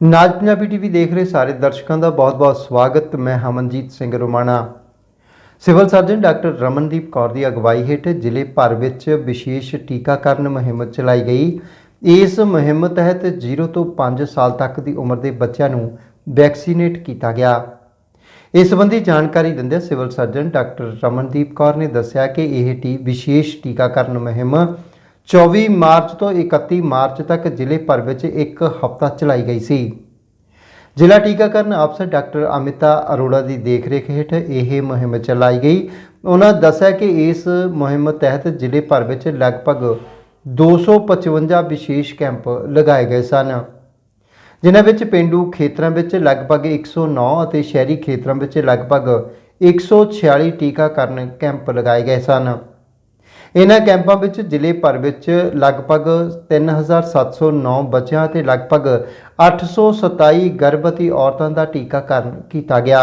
ਨਾਜ Punjabi TV ਦੇਖ ਰਹੇ ਸਾਰੇ ਦਰਸ਼ਕਾਂ ਦਾ ਬਹੁਤ-ਬਹੁਤ ਸਵਾਗਤ। ਮੈਂ Hamanjit Singh Romana. Civil surgeon doctor Ramandeep Kaur ਦੀ ਅਗਵਾਈ ਹੇਠ ਜ਼ਿਲ੍ਹੇ ਭਰ ਵਿੱਚ ਵਿਸ਼ੇਸ਼ ਟੀਕਾਕਰਨ ਮੁਹਿੰਮ ਚਲਾਈ ਗਈ। ਇਸ ਮੁਹਿੰਮ ਤਹਿਤ 0 ਤੋਂ 5 ਸਾਲ ਤੱਕ ਦੀ ਉਮਰ ਦੇ ਬੱਚਿਆਂ ਨੂੰ ਵੈਕਸੀਨੇਟ ਕੀਤਾ ਗਿਆ। ਇਸ ਸੰਬੰਧੀ ਜਾਣਕਾਰੀ ਦਿੰਦੇ civil surgeon doctor Ramandeep Kaur ਨੇ ਦੱਸਿਆ ਕਿ ਇਹ ਟੀ ਵਿਸ਼ੇਸ਼ ਟੀਕਾਕਰਨ ਮੁਹਿੰਮ 24 ਮਾਰਚ ਤੋਂ 31 ਮਾਰਚ ਤੱਕ ਜ਼ਿਲ੍ਹੇ ਭਰ ਵਿੱਚ ਇੱਕ ਹਫ਼ਤਾ ਚਲਾਈ ਗਈ ਸੀ। ਜ਼ਿਲ੍ਹਾ ਟੀਕਾਕਰਨ ਅਫਸਰ ਡਾਕਟਰ ਅਮਿਤਾ ਅਰੋੜਾ ਦੀ ਦੇਖਰੇਖ ਹੇਠ ਇਹ ਮੁਹਿੰਮ ਚਲਾਈ ਗਈ। ਉਹਨਾਂ ਦੱਸਿਆ ਕਿ ਇਸ ਮੁਹਿੰਮ ਤਹਿਤ ਜ਼ਿਲ੍ਹੇ ਭਰ ਵਿੱਚ ਲਗਭਗ 255 ਵਿਸ਼ੇਸ਼ ਕੈਂਪ ਲਗਾਏ ਗਏ ਸਨ। ਜਿਨ੍ਹਾਂ ਵਿੱਚ ਪਿੰਡੂ ਖੇਤਰਾਂ ਵਿੱਚ ਲਗਭਗ 109 ਅਤੇ ਸ਼ਹਿਰੀ ਖੇਤਰਾਂ ਵਿੱਚ ਲਗਭਗ 146 ਟੀਕਾਕਰਨ ਕੈਂਪ ਲਗਾਏ ਗਏ ਸਨ। ਇਹਨਾਂ ਕੈਂਪਾਂ ਵਿੱਚ ਜ਼ਿਲ੍ਹੇ ਭਰ ਵਿੱਚ ਲਗਭਗ 3709 ਬੱਚਿਆਂ ਅਤੇ ਲਗਭਗ 827 ਗਰਭਵਤੀ ਔਰਤਾਂ ਦਾ ਟੀਕਾਕਰਨ ਕੀਤਾ ਗਿਆ।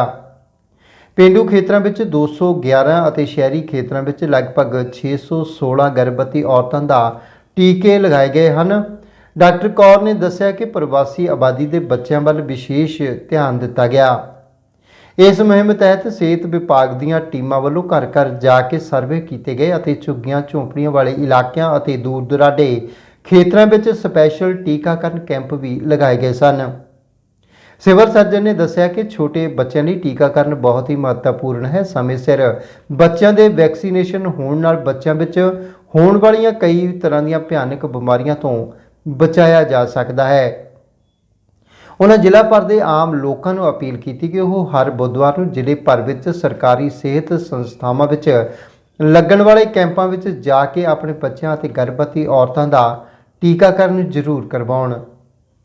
ਪੇਂਡੂ ਖੇਤਰਾਂ ਵਿੱਚ 211 ਅਤੇ ਸ਼ਹਿਰੀ ਖੇਤਰਾਂ ਵਿੱਚ ਲਗਭਗ 616 ਗਰਭਵਤੀ ਔਰਤਾਂ ਦਾ ਟੀਕੇ ਲਗਾਏ ਗਏ ਹਨ। ਡਾਕਟਰ ਕੌਰ ਨੇ ਦੱਸਿਆ ਕਿ ਪ੍ਰਵਾਸੀ ਆਬਾਦੀ ਦੇ ਬੱਚਿਆਂ ਵੱਲ ਵਿਸ਼ੇਸ਼ ਧਿਆਨ ਦਿੱਤਾ ਗਿਆ। ਇਸ ਮੁਹਿੰਮ ਤਹਿਤ ਸਿਹਤ ਵਿਭਾਗ ਦੀਆਂ ਟੀਮਾਂ ਵੱਲੋਂ ਘਰ ਘਰ ਜਾ ਕੇ ਸਰਵੇ ਕੀਤੇ ਗਏ ਅਤੇ ਝੁੱਗੀਆਂ, ਝੌਂਪੜੀਆਂ ਵਾਲੇ ਇਲਾਕਿਆਂ ਅਤੇ ਦੂਰ ਦੁਰਾਡੇ ਖੇਤਰਾਂ ਵਿੱਚ ਸਪੈਸ਼ਲ ਟੀਕਾਕਰਨ ਕੈਂਪ ਵੀ ਲਗਾਏ ਗਏ ਸਨ। ਸਿਵਲ ਸਰਜਨ ਨੇ ਦੱਸਿਆ ਕਿ ਛੋਟੇ ਬੱਚਿਆਂ ਲਈ ਟੀਕਾਕਰਨ ਬਹੁਤ ਹੀ ਮਹੱਤਵਪੂਰਨ ਹੈ। ਸਮੇਂ ਸਿਰ ਬੱਚਿਆਂ ਦੇ ਵੈਕਸੀਨੇਸ਼ਨ ਹੋਣ ਨਾਲ ਬੱਚਿਆਂ ਵਿੱਚ ਹੋਣ ਵਾਲੀਆਂ ਕਈ ਤਰ੍ਹਾਂ ਦੀਆਂ ਭਿਆਨਕ ਬਿਮਾਰੀਆਂ ਤੋਂ ਬਚਾਇਆ ਜਾ ਸਕਦਾ ਹੈ। ਉਹਨਾਂ ਜ਼ਿਲ੍ਹਾ ਭਰ ਦੇ ਆਮ ਲੋਕਾਂ ਨੂੰ ਅਪੀਲ ਕੀਤੀ ਕਿ ਉਹ ਹਰ ਬੁੱਧਵਾਰ ਨੂੰ ਜ਼ਿਲ੍ਹੇ ਭਰ ਵਿੱਚ ਸਰਕਾਰੀ ਸਿਹਤ ਸੰਸਥਾਵਾਂ ਵਿੱਚ ਲੱਗਣ ਵਾਲੇ ਕੈਂਪਾਂ ਵਿੱਚ ਜਾ ਕੇ ਆਪਣੇ ਬੱਚਿਆਂ ਅਤੇ ਗਰਭਵਤੀ ਔਰਤਾਂ ਦਾ ਟੀਕਾਕਰਨ ਜ਼ਰੂਰ ਕਰਵਾਉਣ।